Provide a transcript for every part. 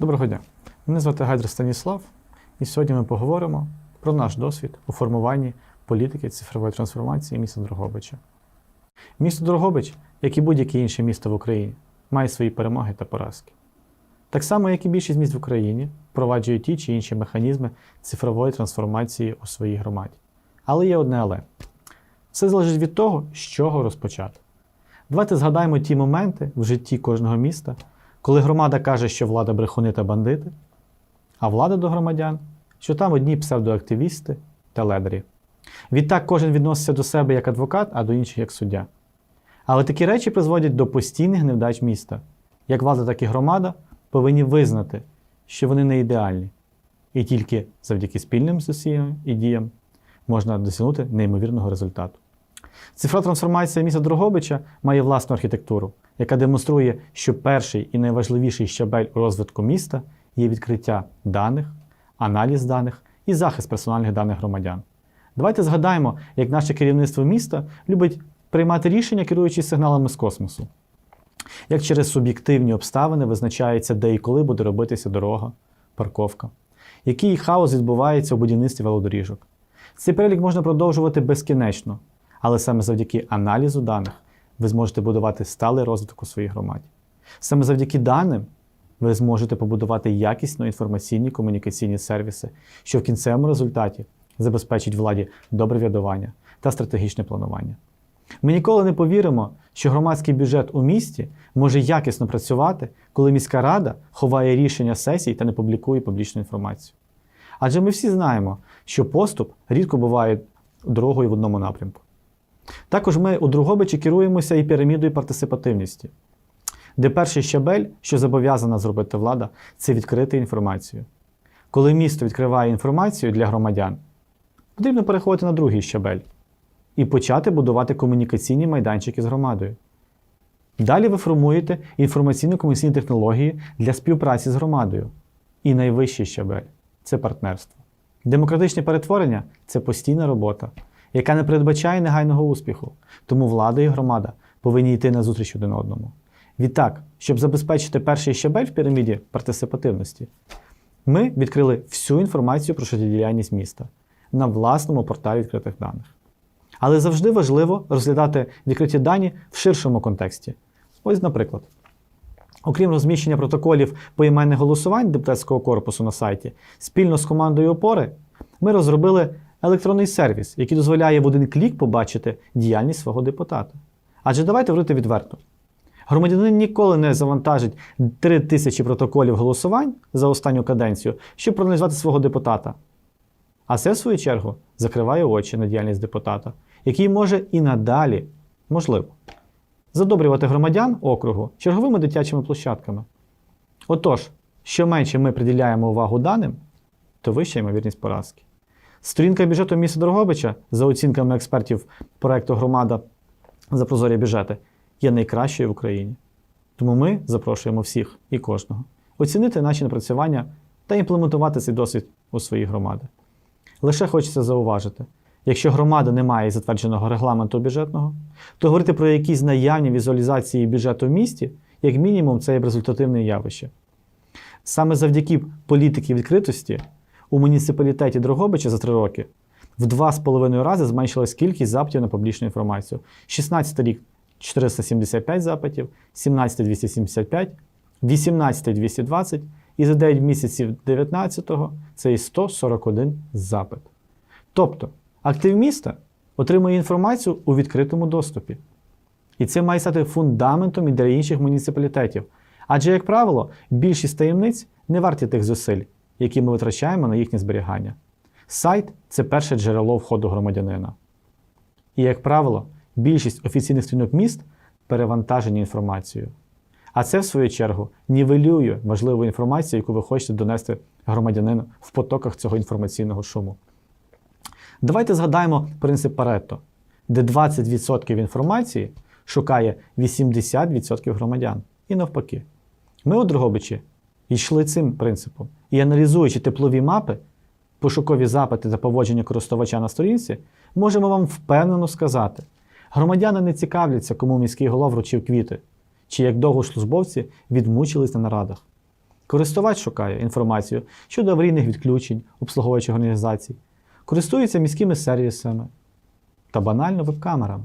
Доброго дня. Мене звати Гайдер Станіслав, і сьогодні ми поговоримо про наш досвід у формуванні політики цифрової трансформації міста Дрогобича. Місто Дрогобич, як і будь-яке інше місто в Україні, має свої перемоги та поразки. Так само, як і більшість міст в Україні, впроваджують ті чи інші механізми цифрової трансформації у своїй громаді. Але є одне але. Все залежить від того, з чого розпочати. Давайте згадаємо ті моменти в житті кожного міста, коли громада каже, що влада брехуни та бандити, а влада до громадян, що там одні псевдоактивісти та ледарі. Відтак кожен відноситься до себе як адвокат, а до інших як суддя. Але такі речі призводять до постійних невдач міста. Як влада, так і громада повинні визнати, що вони не ідеальні, і тільки завдяки спільним зусиллям і діям можна досягнути неймовірного результату. Цифрова трансформація міста Дрогобича має власну архітектуру, яка демонструє, що перший і найважливіший щабель у розвитку міста є відкриття даних, аналіз даних і захист персональних даних громадян. Давайте згадаємо, як наше керівництво міста любить приймати рішення, керуючись сигналами з космосу. Як через суб'єктивні обставини визначається, де і коли буде робитися дорога, парковка, який хаос відбувається у будівництві велодоріжок. Цей перелік можна продовжувати безкінечно, але саме завдяки аналізу даних ви зможете будувати сталий розвиток у своїй громаді. Саме завдяки даним ви зможете побудувати якісно інформаційні комунікаційні сервіси, що в кінцевому результаті забезпечить владі добре врядування та стратегічне планування. Ми ніколи не повіримо, що громадський бюджет у місті може якісно працювати, коли міська рада ховає рішення сесій та не публікує публічну інформацію. Адже ми всі знаємо, що поступ рідко буває дорогою в одному напрямку. Також ми у Другобичі керуємося і пірамідою партисипативності, де перший щабель, що зобов'язана зробити влада, це відкрити інформацію. Коли місто відкриває інформацію для громадян, потрібно переходити на другий щабель і почати будувати комунікаційні майданчики з громадою. Далі ви формуєте інформаційно-комунікаційні технології для співпраці з громадою. І найвищий щабель це партнерство. Демократичне перетворення це постійна робота, яка не передбачає негайного успіху, тому влада і громада повинні йти на зустріч один одному. Відтак, щоб забезпечити перший щабель в піраміді партисипативності, ми відкрили всю інформацію про життєдіяльність міста на власному порталі відкритих даних. Але завжди важливо розглядати відкриті дані в ширшому контексті. Ось, наприклад, окрім розміщення протоколів поіменних голосувань депутатського корпусу на сайті, спільно з командою опори ми розробили електронний сервіс, який дозволяє в один клік побачити діяльність свого депутата. Адже давайте говорити відверто. Громадянин ніколи не завантажить 3 тисячі протоколів голосувань за останню каденцію, щоб проаналізувати свого депутата. А це, в свою чергу, закриває очі на діяльність депутата, який може і надалі, можливо, задобрювати громадян округу черговими дитячими площадками. Отож, що менше ми приділяємо увагу даним, то вища ймовірність поразки. Сторінка бюджету міста Дрогобича, за оцінками експертів проекту Громада за прозорі бюджети, є найкращою в Україні. Тому ми запрошуємо всіх і кожного оцінити наші напрацювання та імплементувати цей досвід у свої громади. Лише хочеться зауважити, якщо громада не має затвердженого регламенту бюджетного, то говорити про якісь наявні візуалізації бюджету в місті, як мінімум, це є результативне явище. Саме завдяки політики відкритості у муніципалітеті Дрогобича за три роки в два з половиною рази зменшилась кількість запитів на публічну інформацію. 16 рік 475 запитів, 17 275, 18 220 і за 9 місяців 19-го це і 141 запит. Тобто, актив міста отримує інформацію у відкритому доступі. І це має стати фундаментом і для інших муніципалітетів. Адже, як правило, більшість таємниць не варті тих зусиль, які ми витрачаємо на їхнє зберігання. Сайт це перше джерело входу громадянина. І, як правило, більшість офіційних сторінок міст перевантажені інформацією. А це, в свою чергу, нівелює важливу інформацію, яку ви хочете донести громадянину в потоках цього інформаційного шуму. Давайте згадаємо принцип Паретто, де 20% інформації шукає 80% громадян. І навпаки. Ми у Дрогобичі йшли цим принципом. І аналізуючи теплові мапи, пошукові запити та поводження користувача на сторінці, можемо вам впевнено сказати: громадяни не цікавляться, кому міський голов вручив квіти, чи як довго службовці відмучились на нарадах. Користувач шукає інформацію щодо аварійних відключень обслуговуючих організацій, користується міськими сервісами та банально веб-камерами.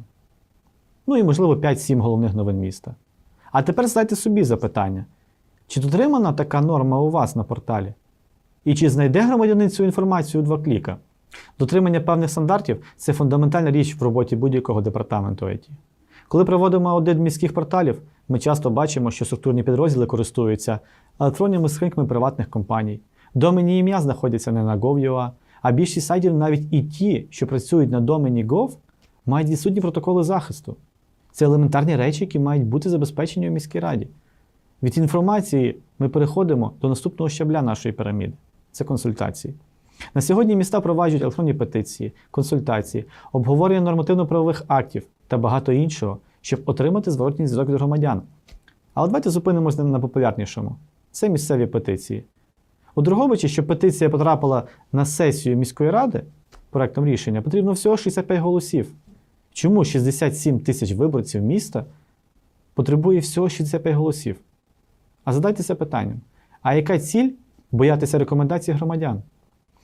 Ну і, можливо, 5-7 головних новин міста. А тепер задайте собі запитання: чи дотримана така норма у вас на порталі? І чи знайде громадянин цю інформацію у два кліка? Дотримання певних стандартів це фундаментальна річ в роботі будь-якого департаменту IT. Коли проводимо аудит міських порталів, ми часто бачимо, що структурні підрозділи користуються електронними скриньками приватних компаній. Домені ім'я знаходяться не на Gov.ua, а більшість сайтів, навіть і ті, що працюють на домені Gov, мають відсутні протоколи захисту. Це елементарні речі, які мають бути забезпечені у міській раді. Від інформації ми переходимо до наступного щабля нашої піраміди це консультації. На сьогодні міста впроваджують електронні петиції, консультації, обговорення нормативно-правових актів та багато іншого, щоб отримати зворотній зв'язок від громадян. Але давайте зупинимося на популярнішому це місцеві петиції. У Дрогобичі, щоб петиція потрапила на сесію міської ради проектом рішення, потрібно всього 65 голосів. Чому 67 тисяч виборців міста потребує всього 65 голосів? А задайтеся питанням: а яка ціль боятися рекомендацій громадян?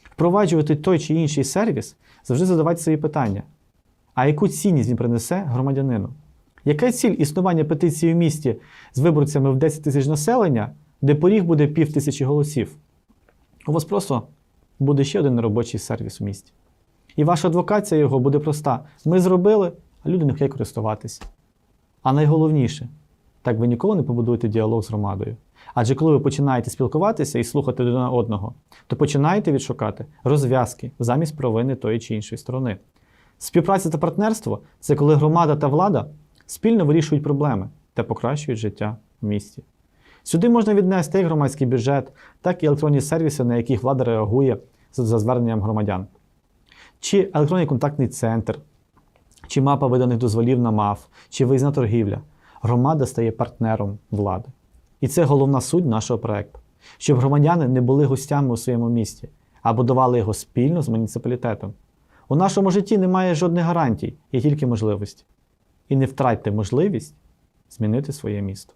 Впроваджувати той чи інший сервіс, завжди задавати собі питання. А яку цінність він принесе громадянину? Яка ціль існування петиції в місті з виборцями в 10 тисяч населення, де поріг буде пів тисячі голосів? У вас просто буде ще один робочий сервіс у місті. І ваша адвокація його буде проста. Ми зробили, а люди не хочуть користуватися. А найголовніше, так ви ніколи не побудуєте діалог з громадою. Адже коли ви починаєте спілкуватися і слухати один одного, то починаєте відшукати розв'язки замість провини тої чи іншої сторони. Співпраця та партнерство це коли громада та влада спільно вирішують проблеми та покращують життя в місті. Сюди можна віднести як громадський бюджет, так і електронні сервіси, на яких влада реагує за зверненням громадян. Чи електронний контактний центр, чи мапа виданих дозволів на МАФ, чи виїзна торгівля. Громада стає партнером влади. І це головна суть нашого проекту, щоб громадяни не були гостями у своєму місті, а будували його спільно з муніципалітетом. У нашому житті немає жодних гарантій, є тільки можливості. І не втратьте можливість змінити своє місто.